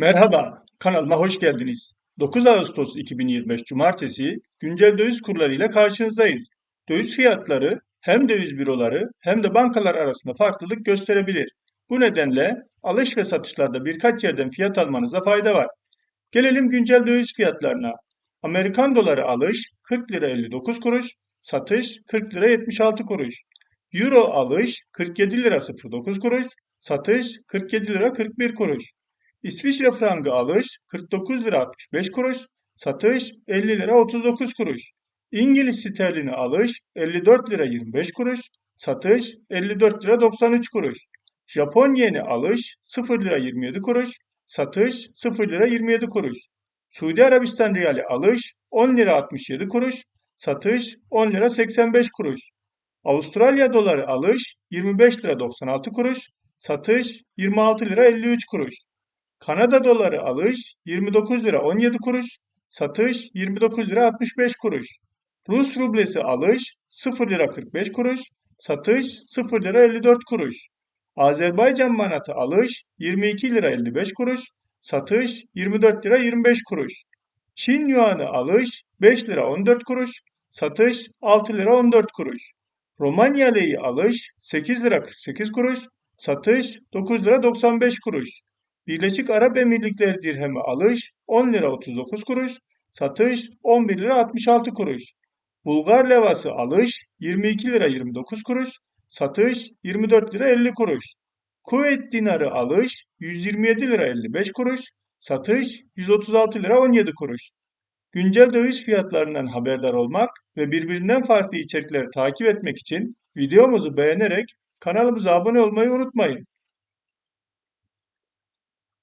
Merhaba, kanalıma hoş geldiniz. 9 Ağustos 2025 Cumartesi güncel döviz kurları ile karşınızdayız. Döviz fiyatları hem döviz büroları hem de bankalar arasında farklılık gösterebilir. Bu nedenle alış ve satışlarda birkaç yerden fiyat almanıza fayda var. Gelelim güncel döviz fiyatlarına. Amerikan doları alış 40 lira 59 kuruş, satış 40 lira 76 kuruş. Euro alış 47 lira 09 kuruş, satış 47 lira 41 kuruş. İsviçre frangı alış 49 lira 65 kuruş, satış 50 lira 39 kuruş. İngiliz sterlini alış 54 lira 25 kuruş, satış 54 lira 93 kuruş. Japon yeni alış 0 lira 27 kuruş, satış 0 lira 27 kuruş. Suudi Arabistan riyali alış 10 lira 67 kuruş, satış 10 lira 85 kuruş. Avustralya doları alış 25 lira 96 kuruş, satış 26 lira 53 kuruş. Kanada doları alış 29 lira 17 kuruş, satış 29 lira 65 kuruş. Rus rublesi alış 0 lira 45 kuruş, satış 0 lira 54 kuruş. Azerbaycan manatı alış 22 lira 55 kuruş, satış 24 lira 25 kuruş. Çin yuanı alış 5 lira 14 kuruş, satış 6 lira 14 kuruş. Romanya leyi alış 8 lira 48 kuruş, satış 9 lira 95 kuruş. Birleşik Arap Emirlikleri dirhemi alış 10 lira 39 kuruş, satış 11 lira 66 kuruş. Bulgar levası alış 22 lira 29 kuruş, satış 24 lira 50 kuruş. Kuveyt dinarı alış 127 lira 55 kuruş, satış 136 lira 17 kuruş. Güncel döviz fiyatlarından haberdar olmak ve birbirinden farklı içerikleri takip etmek için videomuzu beğenerek kanalımıza abone olmayı unutmayın.